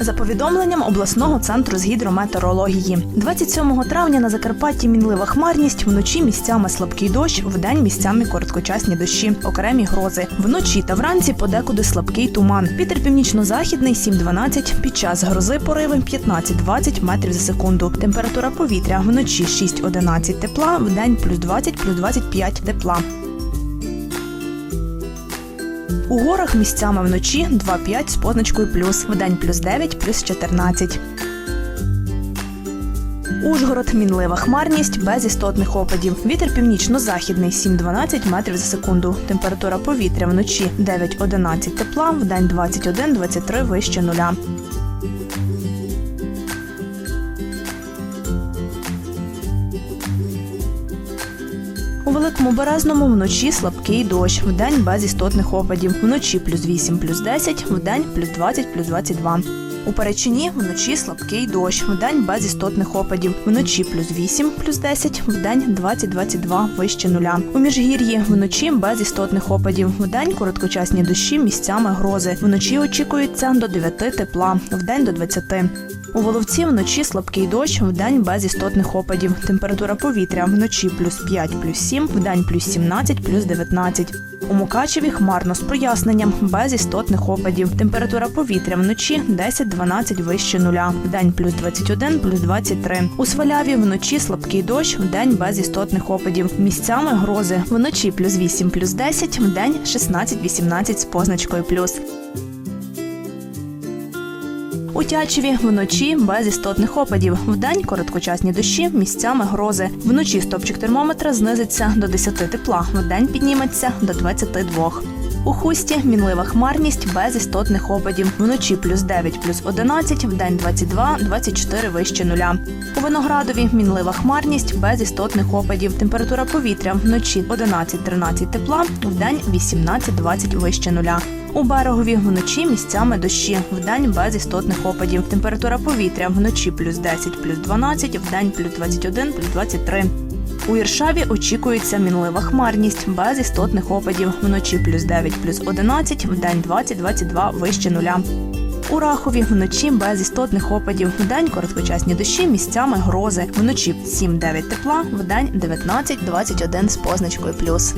За повідомленням обласного центру з гідрометеорології, 27 травня на Закарпатті мінлива хмарність, вночі місцями слабкий дощ, вдень місцями короткочасні дощі, окремі грози. Вночі та вранці подекуди слабкий туман. Вітер північно-західний 7-12, під час грози пориви 15-20 метрів за секунду. Температура повітря вночі 6-11 тепла, вдень плюс 20, плюс 25 тепла. У горах місцями вночі 2-5 з позначкою плюс, вдень плюс 9, плюс 14. Ужгород мінлива хмарність без істотних опадів. Вітер північно-західний 7-12 метрів за секунду. Температура повітря вночі 9-11 тепла, вдень 21-23 вище нуля. У великому березному вночі слабкий дощ, вдень без істотних опадів. Вночі плюс 8, плюс 10, вдень плюс 20, плюс 22. У Перечині вночі слабкий дощ, вдень без істотних опадів. Вночі плюс 8, плюс 10, вдень 20-22 вище нуля. У Міжгір'ї вночі без істотних опадів. Вдень короткочасні дощі місцями грози. Вночі очікується до 9 тепла, вдень до 20. У Воловці вночі слабкий дощ, вдень без істотних опадів. Температура повітря вночі плюс 5, плюс 7, вдень плюс 17, плюс 19. У Мукачеві хмарно з проясненням, без істотних опадів. Температура повітря вночі 10-12 вище нуля. Вдень плюс 21, плюс 23. У Сваляві вночі слабкий дощ, вдень без істотних опадів. Місцями грози. Вночі плюс 8, плюс 10, вдень 16-18 з позначкою плюс. У Тячеві вночі без істотних опадів. Вдень короткочасні дощі, місцями грози. Вночі стопчик термометра знизиться до 10 тепла, вдень підніметься до 22. У хусті мінлива хмарність без істотних опадів. Вночі плюс 9, плюс 11, вдень 22, 24 вище нуля. У виноградові мінлива хмарність без істотних опадів. Температура повітря вночі 11-13 тепла, вдень 18-20 вище нуля. У берегові вночі місцями дощі, вдень без істотних опадів. Температура повітря вночі плюс 10, плюс 12, вдень плюс 21, плюс 23. У Іршаві очікується мінлива хмарність без істотних опадів. Вночі плюс 9, плюс 11, вдень 20-22 вище нуля. У Рахові вночі без істотних опадів. Вдень короткочасні дощі, місцями грози. Вночі 7-9 тепла, вдень 19-21 з позначкою плюс.